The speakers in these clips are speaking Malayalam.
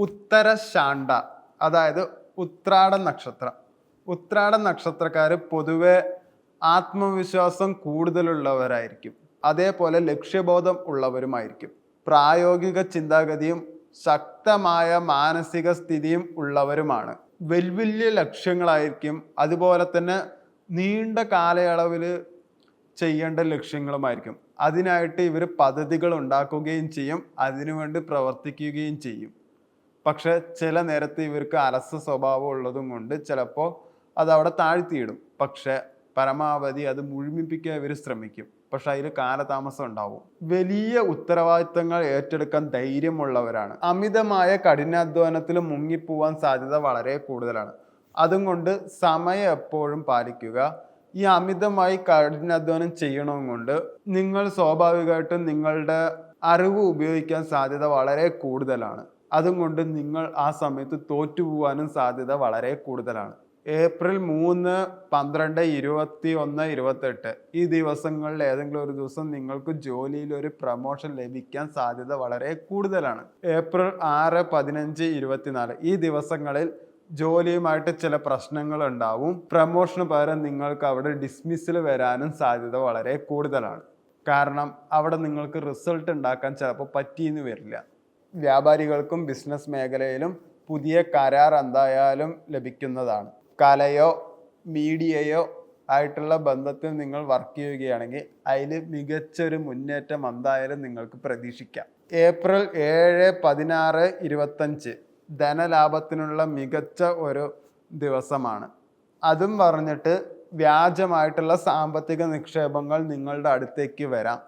ഉത്തരശാണ്ട അതായത് ഉത്രാട നക്ഷത്രം. ഉത്രാട നക്ഷത്രക്കാർ പൊതുവെ ആത്മവിശ്വാസം കൂടുതലുള്ളവരായിരിക്കും. അതേപോലെ ലക്ഷ്യബോധം ഉള്ളവരുമായിരിക്കും. പ്രായോഗിക ചിന്താഗതിയും ശക്തമായ മാനസിക സ്ഥിതിയും ഉള്ളവരുമാണ്. വലിയ ലക്ഷ്യങ്ങളായിരിക്കും. അതുപോലെ തന്നെ നീണ്ട കാലയളവിൽ ചെയ്യേണ്ട ലക്ഷ്യങ്ങളുമായിരിക്കും. അതിനായിട്ട് ഇവർ പദ്ധതികൾ ഉണ്ടാക്കുകയും ചെയ്യും. അതിനുവേണ്ടി പ്രവർത്തിക്കുകയും ചെയ്യും. പക്ഷെ ചില നേരത്ത് ഇവർക്ക് അലസ സ്വഭാവം ഉള്ളതും കൊണ്ട് ചിലപ്പോൾ അത് അവിടെ താഴ്ത്തിയിടും. പക്ഷെ പരമാവധി അത് മുഴുമിപ്പിക്കാൻ ഇവർ ശ്രമിക്കും. പക്ഷെ അതിൽ കാലതാമസം ഉണ്ടാവും. വലിയ ഉത്തരവാദിത്തങ്ങൾ ഏറ്റെടുക്കാൻ ധൈര്യമുള്ളവരാണ്. അമിതമായ കഠിനാധ്വാനത്തിൽ മുങ്ങിപ്പോവാൻ സാധ്യത വളരെ കൂടുതലാണ്. അതും കൊണ്ട് സമയം എപ്പോഴും പാലിക്കുക. ഈ അമിതമായി കഠിനാധ്വാനം ചെയ്യണം കൊണ്ട് നിങ്ങൾ സ്വാഭാവികമായിട്ടും നിങ്ങളുടെ അറിവ് ഉപയോഗിക്കാൻ സാധ്യത വളരെ കൂടുതലാണ്. അതും കൊണ്ട് നിങ്ങൾ ആ സമയത്ത് തോറ്റുപോകാനും സാധ്യത വളരെ കൂടുതലാണ്. ഏപ്രിൽ മൂന്ന് പന്ത്രണ്ട് ഇരുപത്തി ഒന്ന് ഇരുപത്തെട്ട് ഈ ദിവസങ്ങളിൽ ഏതെങ്കിലും ഒരു ദിവസം നിങ്ങൾക്ക് ജോലിയിൽ ഒരു പ്രമോഷൻ ലഭിക്കാൻ സാധ്യത വളരെ കൂടുതലാണ്. ഏപ്രിൽ ആറ് പതിനഞ്ച് ഇരുപത്തിനാല് ഈ ദിവസങ്ങളിൽ ജോലിയുമായിട്ട് ചില പ്രശ്നങ്ങൾ ഉണ്ടാവും. പ്രമോഷന് പകരം നിങ്ങൾക്ക് അവിടെ ഡിസ്മിസിൽ വരാനും സാധ്യത വളരെ കൂടുതലാണ്. കാരണം അവിടെ നിങ്ങൾക്ക് റിസൾട്ട് ഉണ്ടാക്കാൻ ചിലപ്പോൾ പറ്റിയെന്ന് വരില്ല. വ്യാപാരികൾക്കും ബിസിനസ് മേഖലയിലും പുതിയ കരാർ എന്തായാലും ലഭിക്കുന്നതാണ്. കലയോ മീഡിയയോ ആയിട്ടുള്ള ബന്ധത്തിൽ നിങ്ങൾ വർക്ക് ചെയ്യുകയാണെങ്കിൽ അതിൽ മികച്ചൊരു മുന്നേറ്റം എന്തായാലും നിങ്ങൾക്ക് പ്രതീക്ഷിക്കാം. ഏപ്രിൽ ഏഴ് പതിനാറ് ഇരുപത്തഞ്ച് ധനലാഭത്തിനുള്ള മികച്ച ഒരു ദിവസമാണ്. അതും പറഞ്ഞിട്ട് വ്യാജമായിട്ടുള്ള സാമ്പത്തിക നിക്ഷേപങ്ങൾ നിങ്ങളുടെ അടുത്തേക്ക് വരാം.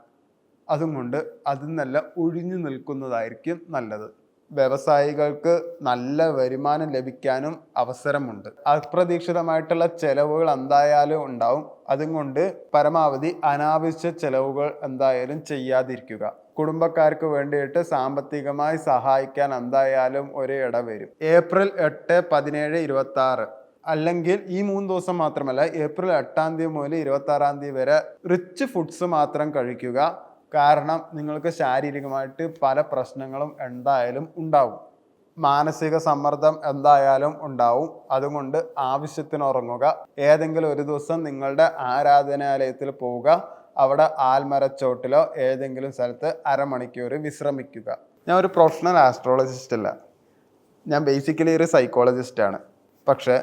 അതുകൊണ്ട് അതിൽ നല്ല ഒഴിഞ്ഞു നിൽക്കുന്നതായിരിക്കും നല്ലത്. വ്യവസായികൾക്ക് നല്ല വരുമാനം ലഭിക്കാനും അവസരമുണ്ട്. അപ്രതീക്ഷിതമായിട്ടുള്ള ചെലവുകൾ എന്തായാലും ഉണ്ടാവും. അതുകൊണ്ട് പരമാവധി അനാവശ്യ ചെലവുകൾ എന്തായാലും ചെയ്യാതിരിക്കുക. കുടുംബക്കാർക്ക് വേണ്ടിയിട്ട് സാമ്പത്തികമായി സഹായിക്കാൻ എന്തായാലും ഒരു ഇട വരും. ഏപ്രിൽ എട്ട് പതിനേഴ് ഇരുപത്തി ആറ് അല്ലെങ്കിൽ ഈ മൂന്ന് ദിവസം മാത്രമല്ല ഏപ്രിൽ എട്ടാം തീയതി മുതൽ ഇരുപത്തി ആറാം തീയതി വരെ റിച്ച് ഫുഡ്സ് മാത്രം കഴിക്കുക. കാരണം നിങ്ങൾക്ക് ശാരീരികമായിട്ട് പല പ്രശ്നങ്ങളും എന്തായാലും ഉണ്ടാവും. മാനസിക സമ്മർദ്ദം എന്തായാലും ഉണ്ടാവും. അതുകൊണ്ട് ആവശ്യത്തിന് ഉറങ്ങുക. ഏതെങ്കിലും ഒരു ദിവസം നിങ്ങളുടെ ആരാധനാലയത്തിൽ പോവുക. അവിടെ ആൽമരച്ചോട്ടിലോ ഏതെങ്കിലും സ്ഥലത്ത് അരമണിക്കൂർ വിശ്രമിക്കുക. ഞാൻ ഒരു പ്രൊഫഷണൽ ആസ്ട്രോളജിസ്റ്റ് അല്ല. ഞാൻ ബേസിക്കലി ഒരു സൈക്കോളജിസ്റ്റാണ് പക്ഷേ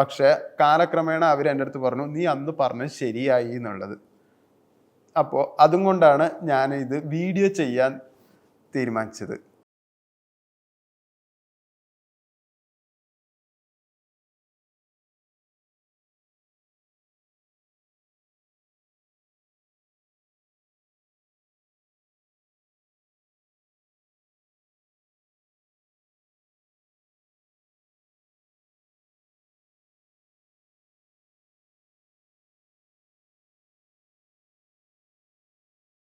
പക്ഷേ കാലക്രമേണ അവർ എന്റെ അടുത്ത് പറഞ്ഞു നീ അന്ന് പറഞ്ഞ ശരിയായി എന്നുള്ളത്. അപ്പോൾ അതും കൊണ്ടാണ് ഞാൻ ഇത് വീഡിയോ ചെയ്യാൻ തീരുമാനിച്ചത്.